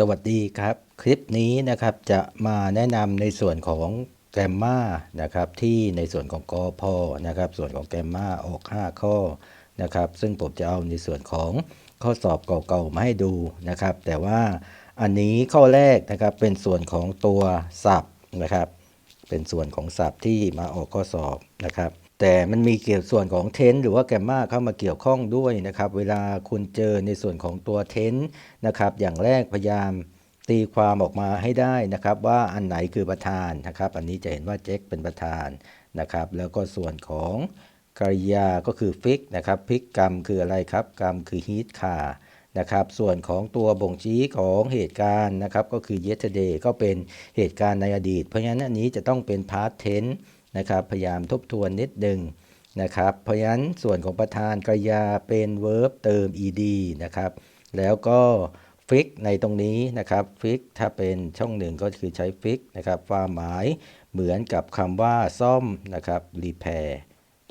สวัสดีครับ คลิปนี้นะครับจะมาแนะนำในส่วนของแกรมมานะครับที่ในส่วนของกอพอนะครับส่วนของแกรมมาออก 5 ข้อนะครับซึ่งผมจะเอาในส่วนของข้อสอบเก่าๆมาให้ดูนะครับ แต่ว่าอันนี้ข้อแรกนะครับเป็นส่วนของตัวศัพท์นะครับ เป็นส่วนของศัพท์ที่มาออกข้อสอบนะครับ แต่มันมีเกี่ยวส่วนของเทนหรือว่าแกมมาเข้ามาเกี่ยวข้องด้วยนะครับ เวลาคุณเจอในส่วนของตัวเทนนะครับ อย่างแรกพยายามตีความออกมาให้ได้นะครับ ว่าอันไหนคือประธานนะครับ อันนี้จะเห็นว่าเจ็คเป็นประธานนะครับ แล้วก็ส่วนของกริยาก็คือฟิกนะครับฟิกกรรมคืออะไรครับ กรรมคือฮีทคานะครับ ส่วนของตัวบ่งชี้ของเหตุการณ์นะครับ ก็คือ yesterday ก็เป็นเหตุการณ์ในอดีต เพราะฉะนั้นอันนี้จะต้องเป็น past tense นะครับ พยายามทบทวนนิดนึงนะครับ เพราะฉะนั้นส่วนของประธานกริยาเป็น verb เติม ed นะครับ แล้วก็ fix ในตรงนี้นะครับ fix ถ้าเป็นช่องหนึ่งก็คือใช้ fix นะครับความหมายเหมือนกับคำว่าซ่อมนะครับ repair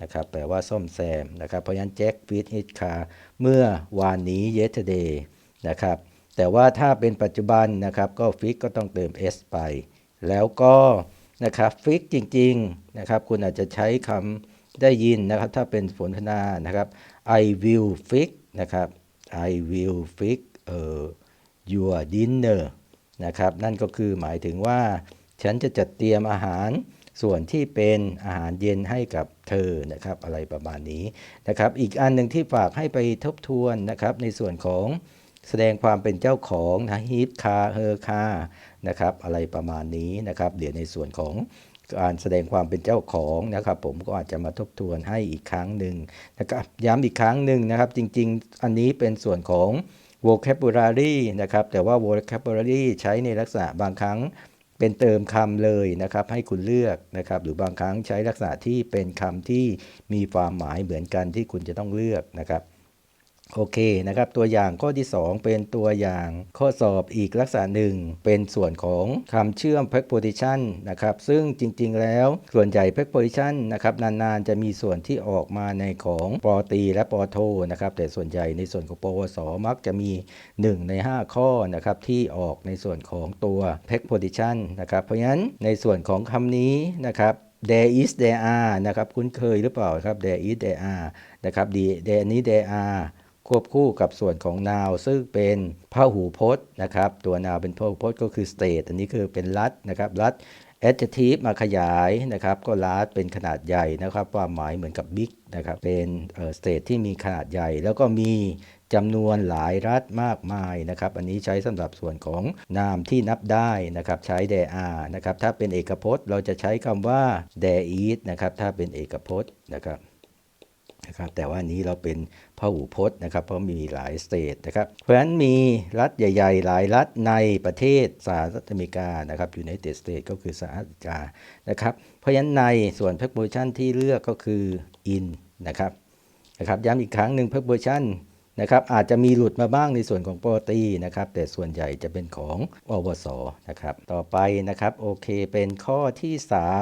นะครับแปลว่าซ่อมแซมนะครับ เพราะฉะนั้นแจ็คฟิตฮิตคาเมื่อวานนี้ yesterday นะครับแต่ว่าถ้าเป็นปัจจุบันนะครับก็ฟิกก็ต้องเติม s ไป แล้วก็ นะครับฟิกจริงๆนะครับคุณอาจจะใช้คำได้ยินนะครับ ถ้าเป็นสนทนานะครับ I will fix นะครับ I will fix เอ่อ your dinner นะครับนั่นก็คือหมายถึงว่าฉันจะจัดเตรียมอาหารส่วนที่เป็นอาหารเย็นให้กับเธอนะครับอะไรประมาณนี้นะครับ อีกอันหนึ่งที่ฝากให้ไปทบทวนนะครับในส่วนของ แสดงความเป็นเจ้าของนะฮีทคาเฮอคานะครับอะไรประมาณนี้นะครับ เดี๋ยวในส่วนของการแสดงความเป็นเจ้าของนะครับ ผมก็อาจจะมาทบทวนให้อีกครั้งหนึ่งนะครับย้ำอีกครั้งหนึ่งนะครับ จริง ๆ อันนี้เป็นส่วนของ vocabulary นะครับ แต่ว่า vocabulary ใช้ในลักษณะบางครั้งเป็นเติมคำเลยนะครับ ให้คุณเลือกนะครับ หรือบางครั้งใช้ลักษณะที่เป็นคำที่มีความหมายเหมือนกันที่คุณจะต้องเลือกนะครับ โอเคนะครับตัวอย่างข้อที่ 2 เป็นตัวอย่างข้อสอบอีกลักษณะหนึ่ง เป็นส่วนของคำเชื่อม preposition นะครับซึ่งจริงๆ แล้วส่วนใหญ่ preposition นะครับนานๆ จะมีส่วนที่ออกมาในของปอตีและปอโทนะครับแต่ส่วนใหญ่ในส่วนของปวสมักจะมี 1 ใน 5 ข้อนะครับที่ออกในส่วนของตัว preposition นะครับเพราะฉะนั้นในส่วนของคำนี้นะครับ there is there are นะครับคุ้นเคยหรือเปล่าครับ there is there are นะครับ there นี้ there are ควบคู่กับส่วนของ noun ซึ่งเป็นพหูพจน์นะครับ ตัว noun เป็นพหูพจน์ก็คือ state อันนี้คือเป็นรัฐนะครับรัฐ adjective มาขยายนะครับก็ large เป็นขนาดใหญ่นะครับความหมายเหมือนกับ big นะครับเป็นเอ่อ state ที่มีขนาดใหญ่ แล้วก็มีจำนวนหลายรัฐมากมายนะครับ อันนี้ใช้สำหรับส่วนของนามที่นับได้นะครับใช้ there are นะครับถ้าเป็นเอกพจน์เราจะใช้คำว่า there is นะครับถ้าเป็นเอกพจน์นะครับ นะครับแต่ว่านี้เราเป็นพหูพจน์นะครับเพราะมีหลายสเตทนะครับเพราะฉะนั้นมีรัฐใหญ่ ๆ หลายรัฐในประเทศสหรัฐอเมริกานะครับอยู่ในเตสเตทก็คือสหรัฐอเมริกานะครับเพราะฉะนั้นในส่วน preposition ที่เลือกก็คือ in นะครับนะครับย้ำอีกครั้งหนึ่ง preposition นะครับอาจจะมีหลุดมาบ้างในส่วนของโปอตีนะครับแต่ส่วนใหญ่จะเป็นของอวสนะครับต่อไปนะครับโอเคเป็นข้อที่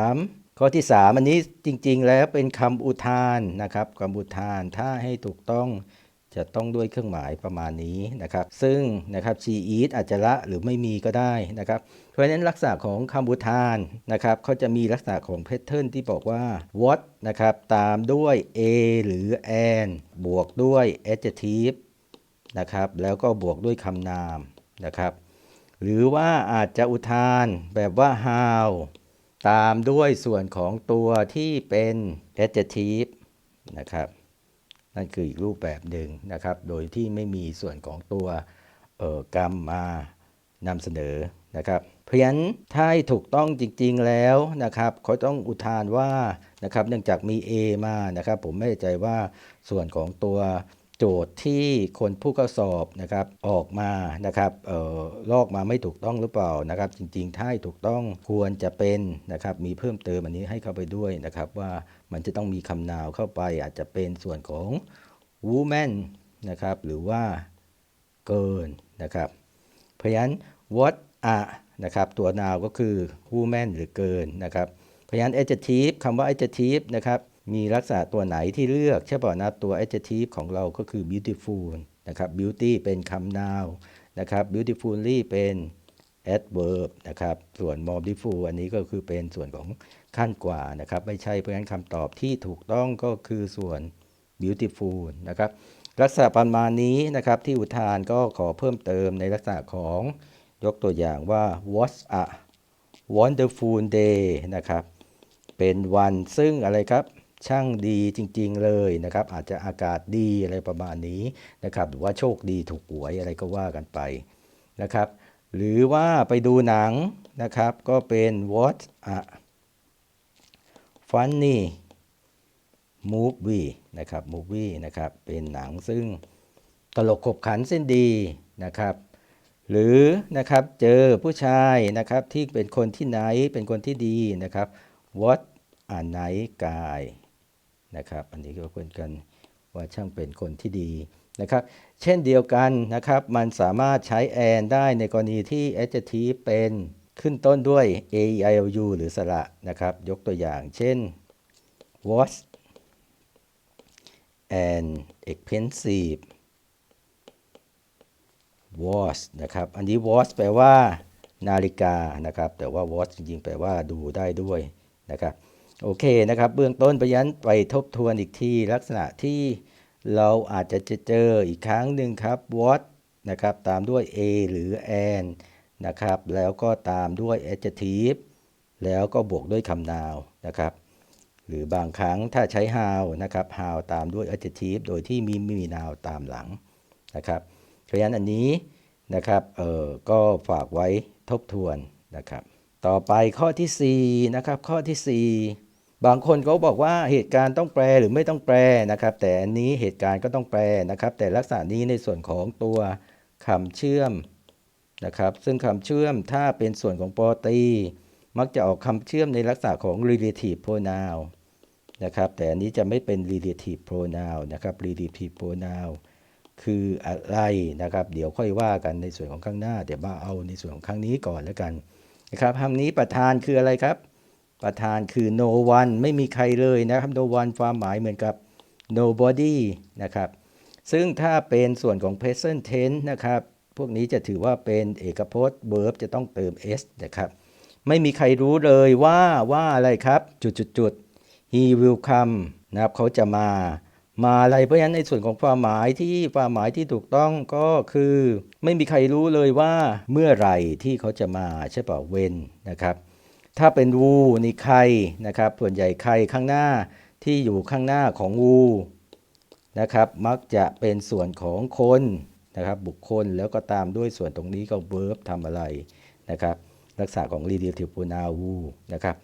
3 ข้อที่ 3 อันนี้จริง ๆ แล้วเป็นคำอุทานนะครับคำอุทานถ้าให้ถูกต้องจะต้องด้วยเครื่องหมายประมาณนี้นะครับ ซึ่งนะครับ she eat อาจจะละหรือไม่มีก็ได้นะครับ เพราะฉะนั้นลักษณะของคำอุทานนะครับเขาจะมีลักษณะของแพทเทิร์นที่บอกว่า what นะครับตามด้วย a หรือ an บวกด้วย adjective นะครับแล้วก็บวกด้วยคำนามนะครับ หรือว่าอาจจะอุทานแบบว่า how ตามด้วยส่วนของตัวที่เป็น adjective นะครับนั่นคืออีกรูปแบบหนึ่งนะครับ โดยที่ไม่มีส่วนของตัวเออกรรมมานำเสนอนะครับ เพราะฉะนั้นถ้าถูกต้องจริงๆแล้วนะครับเขาต้องอุทานว่านะครับเนื่องจากมี A มานะครับ ผมไม่แน่ใจว่าส่วนของตัว โจทย์ที่คนผู้เข้าสอบนะครับออกมานะครับเอ่อลอกมาไม่ถูกต้องหรือเปล่านะครับ จริงๆถ้าถูกต้องควรจะเป็นนะครับมีเพิ่มเติมอันนี้ให้เข้าไปด้วยนะครับ ว่ามันจะต้องมีคำนาวเข้าไปอาจจะเป็นส่วนของ woman นะครับหรือว่าเกินนะครับ เพราะฉะนั้น what อะนะครับตัวนาวก็คือ woman หรือเกินนะครับ เพราะฉะนั้น adjective คำว่า adjective นะครับ มีลักษณะตัวไหนที่เลือกใช่ป่ะนะตัว adjective ของเราก็คือ beautiful นะครับ beauty เป็นคำนาวนะครับ beautifully เป็น adverb นะครับ ส่วน more beautiful อันนี้ก็คือเป็นส่วนของขั้นกว่านะครับ ไม่ใช่ เพราะฉะนั้นคำตอบที่ถูกต้องก็คือส่วน beautiful นะครับ ลักษณะประมาณนี้นะครับที่อุทานก็ขอเพิ่มเติมในลักษณะของยกตัวอย่างว่า was a wonderful day นะครับ เป็นวันซึ่งอะไรครับ ช่างดีจริง ๆ เลยนะครับ อาจจะอากาศดีอะไรประมาณนี้นะครับหรือว่าโชคดีถูกหวยอะไรก็ว่ากันไปนะครับ หรือว่าไปดูหนังนะครับ ก็เป็น what a funny movie นะครับ movie นะครับ เป็นหนังซึ่งตลกขบขันเส้นดีนะครับหรือนะครับเจอผู้ชายนะครับที่เป็นคนที่ไหนเป็นคนที่ดีนะครับ what a nice guy นะครับ อันนี้ก็เป็นกันว่าช่างเป็นคนที่ดีนะครับ เช่นเดียวกันนะครับ มันสามารถใช้ and ได้ในกรณีที่ adjective เป็นขึ้นต้นด้วย a i o u หรือสระนะครับ ยกตัวอย่างเช่น was and expensive watch นะครับ อันนี้ watch แปลว่า นาฬิกานะครับ แต่ว่า watch จริงๆ แปลว่าดูได้ด้วยนะครับ โอเคนะครับ เบื้องต้นไปยันไปทบทวนอีกทีลักษณะที่เราอาจจะเจออีกครั้งหนึ่งครับ what นะครับ ตามด้วย a หรือ an นะครับ แล้วก็ตามด้วย adjective แล้วก็บวกด้วยคำนาวนะครับ หรือบางครั้งถ้าใช้ how นะครับ how ตามด้วย adjective โดยที่มีมี noun ตามหลังนะครับ เพราะฉะนั้นอันนี้นะครับ เออก็ฝากไว้ทบทวนนะครับ ต่อไปข้อที่ 4 นะครับ ข้อที่ 4 บางคนเขาบอกว่าเหตุการณ์ต้องแปลหรือไม่ต้องแปลนะครับ แต่อันนี้เหตุการณ์ก็ต้องแปลนะครับ แต่ลักษณะนี้ในส่วนของตัวคำเชื่อมนะครับ ซึ่งคำเชื่อมถ้าเป็นส่วนของปอตี มักจะออกคำเชื่อมในลักษณะของ relative pronoun นะครับ แต่อันนี้จะไม่เป็น relative pronoun นะครับ relative pronoun คืออะไรนะครับ เดี๋ยวค่อยว่ากันในส่วนของข้างหน้าเดี๋ยวมาเอาในส่วนของข้างนี้ก่อนแล้วกันนะครับคำนี้ประธานคืออะไรครับ ประธานคือ no one ไม่มีใครเลยนะครับ no one ความหมายเหมือนกับ nobody นะครับ ซึ่งถ้าเป็นส่วนของ present tense นะครับ พวกนี้จะถือว่าเป็นเอกพจน์ verb จะต้องเติม s นะครับ ไม่มีใครรู้เลยว่าว่าอะไรครับ จุดจุดจุด he will come นะครับเขาจะมา มาอะไร เพราะฉะนั้นในส่วนของความหมายที่ความหมายที่ถูกต้องก็คือ ไม่มีใครรู้เลยว่าเมื่อไหร่ที่เขาจะมาใช่ป่ะเวนนะครับ ถ้าเป็นวูนี่ใครนะครับ ส่วนใหญ่ใครข้างหน้าที่อยู่ข้างหน้าของวูนะครับ มักจะเป็นส่วนของคนนะครับ บุคคลแล้วก็ตามด้วยส่วนตรงนี้ก็ verb ทำอะไรนะครับลักษณะของ relative pronoun วูนะครับ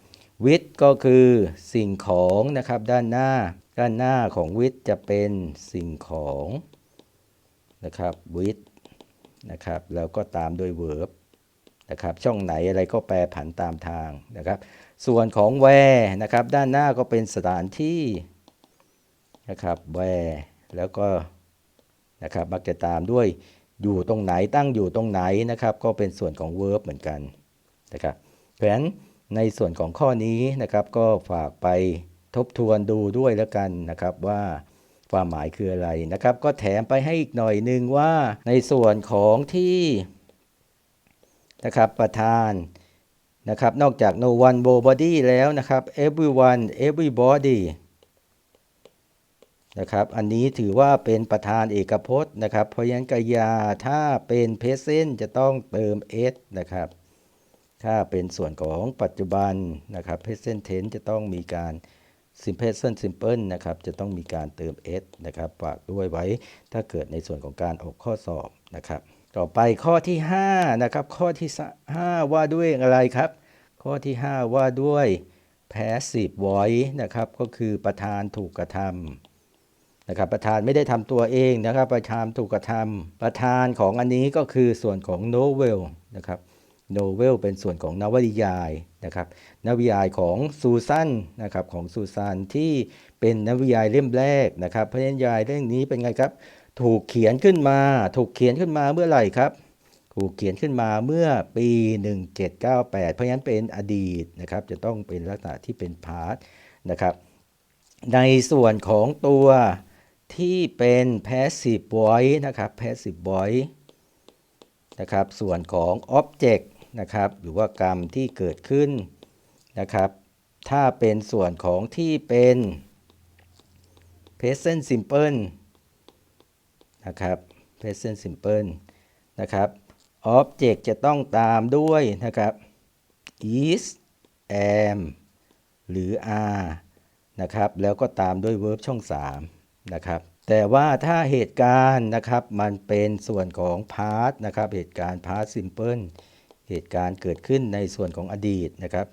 with ก็คือสิ่งของนะครับด้านหน้า ด้านหน้าของ with จะเป็นสิ่งของนะครับ with นะครับแล้วก็ตามด้วย verb นะครับช่องไหนอะไรก็แปรผันตามทางนะครับ ส่วนของ where นะครับด้านหน้าก็เป็นสถานที่นะครับ where แล้วก็นะครับมักจะตามด้วยอยู่ตรงไหนตั้งอยู่ตรงไหนนะครับก็เป็นส่วนของ verb เหมือนกันนะครับเพราะฉะนั้นในส่วนของข้อนี้นะครับก็ฝากไปทบทวนดูด้วยแล้วกันนะครับว่าความหมายคืออะไรนะครับ ก็แถมไปให้อีกหน่อยหนึ่งว่าในส่วนของที่ นะครับประธานนะครับนอกจาก no one nobody แล้วนะครับ everyone everybody นะครับอันนี้ถือว่าเป็นประธานเอกพจน์นะครับ เพราะฉะนั้นกริยาถ้าเป็น present จะต้องเติม s นะครับ ถ้าเป็นส่วนของปัจจุบันนะครับ present tense จะต้องมีการ simple present simple นะครับ จะต้องมีการเติม s นะครับฝากด้วยไว้ถ้าเกิดในส่วนของการออกข้อสอบนะครับ ต่อไปข้อที่5นะครับข้อที่ 5 ว่าด้วยอะไรครับ ข้อที่ 5 ว่าด้วย passive voice นะครับก็คือประธานถูกกระทำนะครับประธานไม่ได้ทำตัวเองนะครับ ประธานถูกกระทำประธานของอันนี้ก็คือส่วนของ novel นะครับ novel เป็นส่วนของนวนิยายนะครับนวนิยายของซูซันนะครับของซูซานที่เป็นนวนิยายเล่มแรกนะครับเพราะนั้นนวนิยายเรื่องนี้เป็นไงครับ ถูกเขียนขึ้นมา ถูกเขียนขึ้นมาเมื่อไหร่ครับ ถูกเขียนขึ้นมาเมื่อปี 1798 เพราะฉะนั้นเป็นอดีตนะครับ จะต้องเป็นลักษณะที่เป็นพาร์ทนะครับ ในส่วนของตัวที่เป็น passive voice นะครับ passive voice นะครับ ส่วนของ object นะครับ หรือว่ากรรมที่เกิดขึ้นนะครับ ถ้าเป็นส่วนของที่เป็น present simple นะครับ present simple นะครับ object จะต้องตามด้วยนะครับ is am หรือ are นะครับ แล้วก็ตามด้วย verb ช่อง 3 นะครับ แต่ว่าถ้าเหตุการณ์นะครับ มันเป็นส่วนของ past นะครับ เหตุการณ์ past simple เหตุการณ์เกิดขึ้นในส่วนของอดีตนะครับ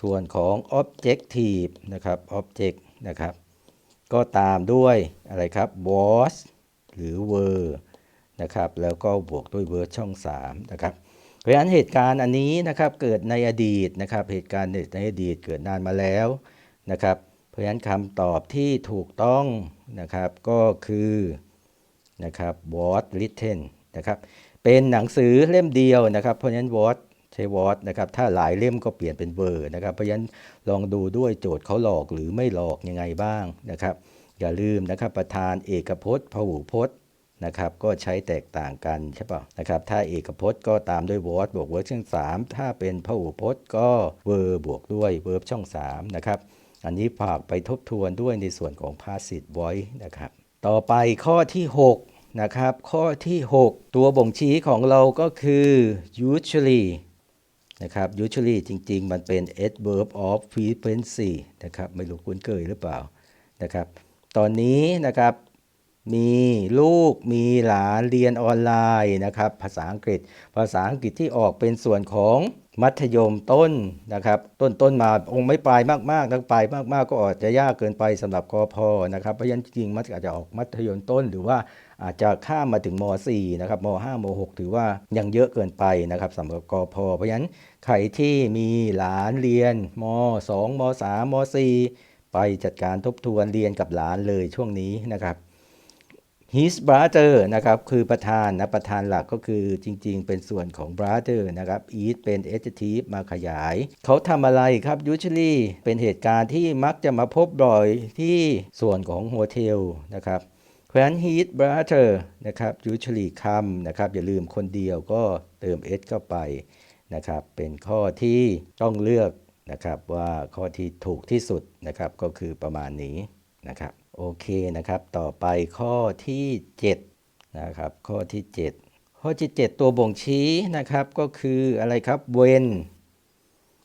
ส่วนของ objective นะครับ object นะครับ ก็ตามด้วยอะไรครับ was หรือ were นะครับแล้วก็บวกด้วย verb ช่อง3นะครับเพราะฉะนั้นเหตุการณ์อันนี้นะครับเกิดในอดีตนะครับเหตุการณ์ในอดีตเกิดนานมาแล้วนะครับเพราะฉะนั้นคำตอบที่ถูกต้องนะครับก็คือนะครับ was written นะครับเป็นหนังสือเล่มเดียวนะครับเพราะฉะนั้น was ใช้ was นะครับถ้าหลายเล่มก็เปลี่ยนเป็น were นะครับเพราะฉะนั้นลองดูด้วยโจทย์เขาหลอกหรือไม่หลอกยังไงบ้างนะครับ อย่าลืมนะครับประธานเอกพจน์พหูพจน์นะครับก็ใช้แตกต่างกันใช่ป่ะนะครับถ้าเอกพจน์ก็ตามด้วย was บวก verb ช่อง 3 ถ้าเป็นพหูพจน์ก็ verb บวกด้วย verb ช่อง 3 นะครับอันนี้ฝากไปทบทวนด้วยในส่วนของ passive voice นะครับต่อไปข้อที่ 6 นะครับ ข้อที่ 6 ตัวบ่งชี้ของเราก็คือ usually นะครับ usually จริง ๆ มันเป็น adverb of frequency นะครับไม่รู้คุ้นเคยหรือเปล่านะครับ อนนี้นะครับ มีลูกมีหลานเรียนออนไลน์นะครับ ภาษาอังกฤษ ภาษาอังกฤษที่ออกเป็นส่วนของมัธยมต้นนะครับ ต้นต้นมาองค์ไม่ปลายมากๆทั้งปลายมากๆ ก็อาจจะยากเกินไปสำหรับกอพอนะครับเพราะฉะนั้นจริงมันอาจจะออกมัธยมต้น หรือว่าอาจจะข้ามมาถึงม .4 นะครับม .5 ม .6 ถือว่ายังเยอะเกินไปนะครับสำหรับกอพอเพราะฉะนั้นใครที่มีหลานเรียนม 2 ม 3 ม 4 ไปจัดการทบทวนเรียนกับหลานเลยช่วงนี้นะครับ his brother นะครับคือประธานนะประธานหลักก็คือจริงๆ เป็นส่วนของ brother นะครับ is เป็น adjective มาขยาย เขาทำอะไรครับ usually เป็นเหตุการณ์ที่มักจะมาพบบ่อยที่ส่วนของโฮเทลนะครับเพราะฉะนั้น his brother นะครับ usually come นะครับอย่าลืมคนเดียวก็เติม s เข้าไปนะครับเป็นข้อที่ต้องเลือก นะครับว่าข้อที่ถูกที่สุดนะครับก็คือประมาณนี้นะครับโอเคนะครับต่อไปข้อที่7นะครับข้อที่ 7 ข้อที่ 7 ตัวบ่งชี้นะครับก็คืออะไรครับ when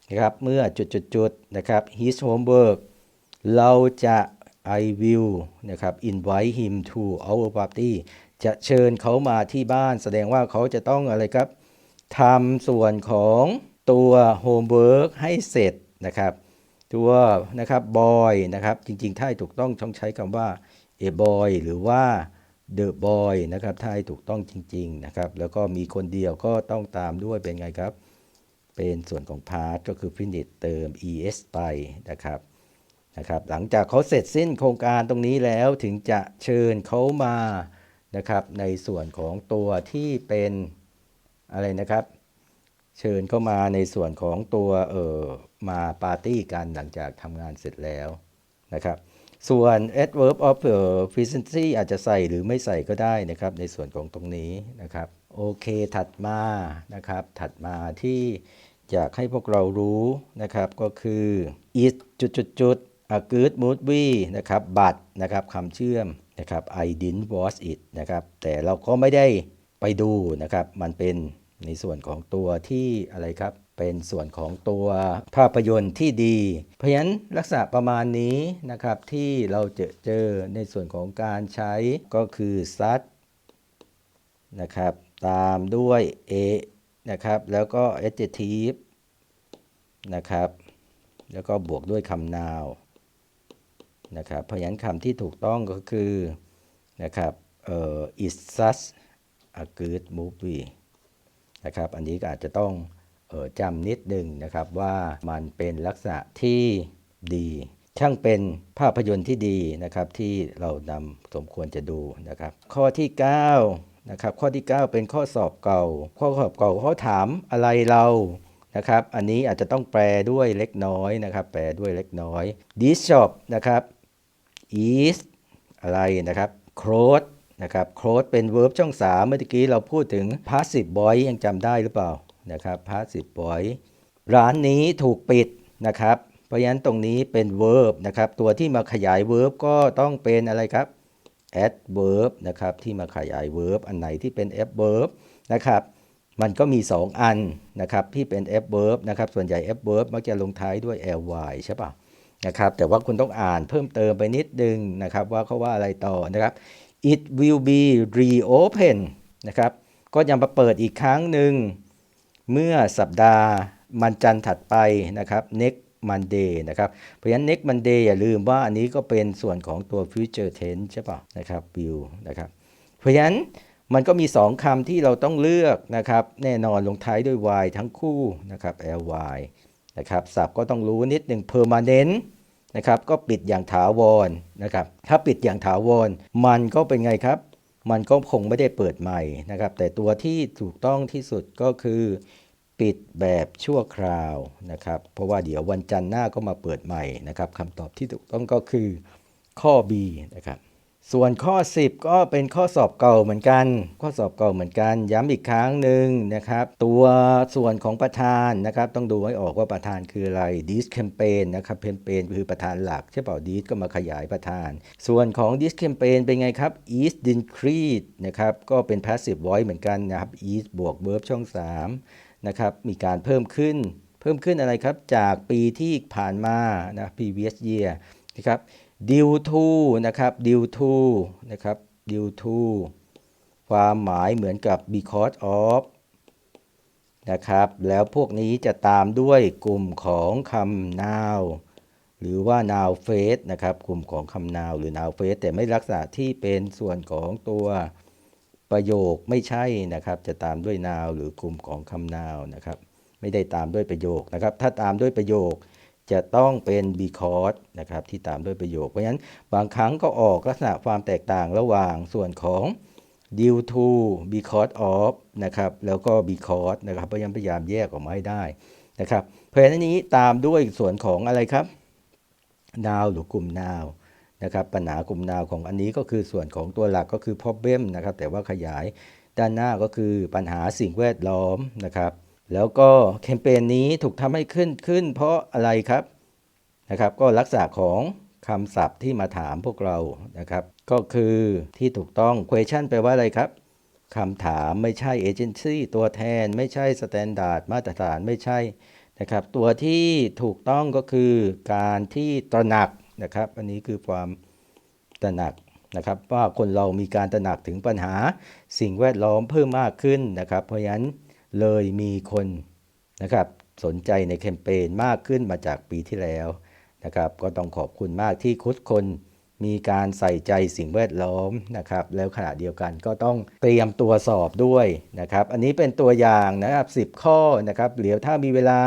นะครับเมื่อจุดๆๆนะครับ his homework เราจะ I will นะครับ invite him to our party จะเชิญเขามาที่บ้าน แสดงว่าเขาจะต้องอะไรครับทำส่วนของ ตัว homework ให้เสร็จนะครับ ตัวนะครับ boy นะครับ จริงๆถ้าให้ถูกต้องต้องใช้คำว่า a boy หรือว่า the boy นะครับถ้าให้ถูกต้องจริง ๆนะครับ แล้วก็มีคนเดียวก็ต้องตามด้วยเป็นไงครับ เป็นส่วนของ part ก็คือ finish เติม es ไปนะครับนะครับ หลังจากเขาเสร็จสิ้นโครงการตรงนี้แล้วถึงจะเชิญเขามานะครับ ในส่วนของตัวที่เป็นอะไรนะครับ เชิญเข้ามาในส่วนของตัวเออมาปาร์ตี้กันหลังจากทำงานเสร็จแล้วนะครับ ส่วน adverb of the frequency อาจจะใส่หรือไม่ใส่ก็ได้นะครับในส่วนของตรงนี้นะครับ โอเคถัดมานะครับ ถัดมาที่อยากให้พวกเรารู้นะครับก็คือ is จุดจุดจุด a good movie นะครับ but นะครับคำเชื่อมนะครับ I didn't watch it นะครับแต่เราก็ไม่ได้ไปดูนะครับมันเป็น ในส่วนของตัวที่อะไรครับเป็นส่วนของตัวภาพยนตร์ที่ดี เพราะฉะนั้นลักษณะประมาณนี้นะครับที่เราเจอเจอในส่วนของการใช้ก็คือ such นะครับตามด้วย a นะครับแล้วก็ adjective นะครับแล้วก็บวกด้วยคำนาวนะครับเพราะฉะนั้นคำที่ถูกต้องก็คือนะครับเอ่อ is such a good movie นะครับ อันนี้ก็อาจจะต้องออจำนิดหนึ่งนะครับว่ามันเป็นลักษณะที่ดีช่างเป็นภาพยนตร์ที่ดีนะครับที่เรานำสมควรจะดูนะครับ ข้อที่9นะครับข้อที่ 9 เป็นข้อสอบเก่า ข้อสอบเก่าเขาถามอะไรเรานะครับ อันนี้อาจจะต้องแปลด้วยเล็กน้อยนะครับ แปลด้วยเล็กน้อย this shop นะครับ is อะไรนะครับ clothes นะครับ close เป็น verb ช่อง 3 เมื่อกี้เราพูดถึง passive voice ยังจำได้หรือเปล่านะครับ passive voice ร้านนี้ถูกปิดนะครับ เพราะฉะนั้นตรงนี้เป็น verb นะครับ ตัวที่มาขยาย verb ก็ต้องเป็นอะไรครับ adverb นะครับที่มาขยาย verb อันไหนที่เป็น adverb นะครับมันก็มี 2 อันนะครับที่เป็น adverb นะครับส่วนใหญ่ adverb มักจะลงท้ายด้วย ly ใช่ปะนะครับแต่ว่าคุณต้องอ่านเพิ่มเติมไปนิดนึงนะครับว่าเขาว่าอะไรต่อนะครับ it will be reopen นะครับ ก็ยังมาเปิดอีกครั้งหนึ่ง เมื่อสัปดาห์มันจันทร์ถัดไปนะครับ next Monday นะครับ เพราะฉะนั้น next Monday อย่าลืมว่าอันนี้ก็เป็นส่วนของตัว future tense ใช่ป่ะนะครับ will นะครับ เพราะฉะนั้นมันก็มี 2คำที่เราต้องเลือกนะครับ แน่นอนลงท้ายด้วย y ทั้งคู่นะครับ ly นะครับ ศัพท์ก็ต้องรู้นิดหนึ่ง permanent นะครับก็ปิดอย่างถาวรนะครับถ้าปิดอย่างถาวรมันก็เป็นไงครับ มันก็คงไม่ได้เปิดใหม่นะครับ แต่ตัวที่ถูกต้องที่สุดก็คือปิดแบบชั่วคราวนะครับ เพราะว่าเดี๋ยววันจันทร์หน้าก็มาเปิดใหม่นะครับคำตอบที่ถูกต้องก็คือข้อ B นะครับ ส่วนข้อ 10 ก็เป็นข้อสอบเก่าเหมือนกัน ข้อสอบเก่าเหมือนกัน ย้ำอีกครั้งหนึ่งนะครับ ตัวส่วนของประธานนะครับ ต้องดูให้ออกว่าประธานคืออะไร dis campaign นะครับ campaign คือประธานหลักใช่เปล่า dis ก็มาขยายประธาน ส่วนของ dis campaign เป็นไงครับ is increase นะครับก็เป็น passive voice เหมือนกันนะครับ is บวก verb ช่อง 3 นะครับมีการเพิ่มขึ้น เพิ่มขึ้นอะไรครับจากปีที่ผ่านมานะ previous year นะครับ due to นะครับ due to นะครับ due to ความหมายเหมือนกับ because of นะครับ แล้วพวกนี้จะตามด้วยกลุ่มของคำ noun หรือว่า noun phrase นะครับ กลุ่มของคำ noun หรือ noun phrase แต่ไม่ลักษณะที่เป็นส่วนของตัวประโยคไม่ใช่นะครับ จะตามด้วย noun หรือกลุ่มของคำ noun นะครับ ไม่ได้ตามด้วยประโยคนะครับ ถ้าตามด้วยประโยค จะต้องเป็น because นะครับที่ตามด้วยประโยค เพราะฉะนั้นบางครั้งก็ออกลักษณะความแตกต่างระหว่างส่วนของ due to because of นะครับแล้วก็ because นะครับพยายามพยายามแยกออกมาให้ได้นะครับเพราะฉะนั้นนี้ตามด้วยส่วนของอะไรครับ now หรือกลุ่ม now นะครับปัญหากลุ่ม now ของอันนี้ก็คือส่วนของตัวหลักก็คือ problem นะครับแต่ว่าขยายด้านหน้าก็คือปัญหาสิ่งแวดล้อมนะครับ แล้วก็แคมเปญนี้ถูกทำให้ขึ้นขึ้น เพราะอะไรครับนะครับ ก็ลักษณะของคำศัพท์ที่มาถามพวกเรานะครับ ก็คือที่ถูกต้อง question แปลว่าอะไรครับคำถามไม่ใช่เอเจนซี่ตัวแทนไม่ใช่สแตนดาร์ดมาตรฐานไม่ใช่นะครับ ตัวที่ถูกต้องก็คือการที่ตระหนักนะครับ อันนี้คือความตระหนักนะครับ ว่าคนเรามีการตระหนักถึงปัญหาสิ่งแวดล้อมเพิ่มมากขึ้นนะครับ เพราะฉะนั้น เลยมีคนนะครับสนใจในแคมเปญมากขึ้นมาจากปีที่แล้วนะครับ ก็ต้องขอบคุณมากที่คุดคนมีการใส่ใจสิ่งแวดล้อมนะครับ แล้วขณะเดียวกันก็ต้องเตรียมตัวสอบด้วยนะครับ อันนี้เป็นตัวอย่างนะครับ 10 ข้อนะครับเดี๋ยวถ้ามีเวลา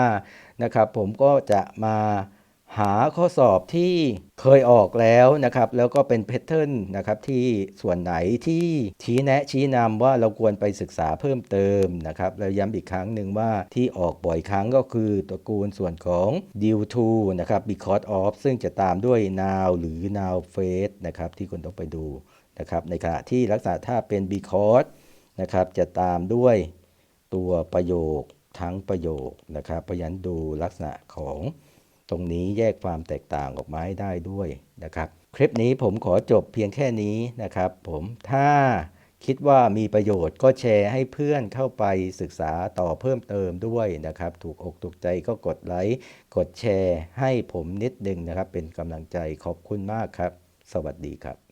นะครับ ผมก็จะมา หาข้อสอบที่เคยออกแล้วนะครับ แล้วก็เป็นแพทเทิร์นนะครับที่ส่วนไหนที่ชี้แนะชี้นำว่าเราควรไปศึกษาเพิ่มเติมนะครับแล้วย้ำอีกครั้งหนึ่งว่าที่ออกบ่อยครั้งก็คือตระกูลส่วนของ due to นะครับ because of ซึ่งจะตามด้วย now หรือ now phase นะครับที่คุณต้องไปดูนะครับในขณะที่ลักษณะถ้าเป็น because นะครับจะตามด้วยตัวประโยคทั้งประโยคนะครับเพราะฉะนั้นดูลักษณะของ ตรงนี้แยกความแตกต่างออกมาให้ได้ด้วยนะครับ คลิปนี้ผมขอจบเพียงแค่นี้นะครับ ผมถ้าคิดว่ามีประโยชน์ก็แชร์ให้เพื่อนเข้าไปศึกษาต่อเพิ่มเติมด้วยนะครับ ถูกอกถูกใจก็กดไลค์กดแชร์ให้ผมนิดนึงนะครับ เป็นกำลังใจขอบคุณมากครับ สวัสดีครับ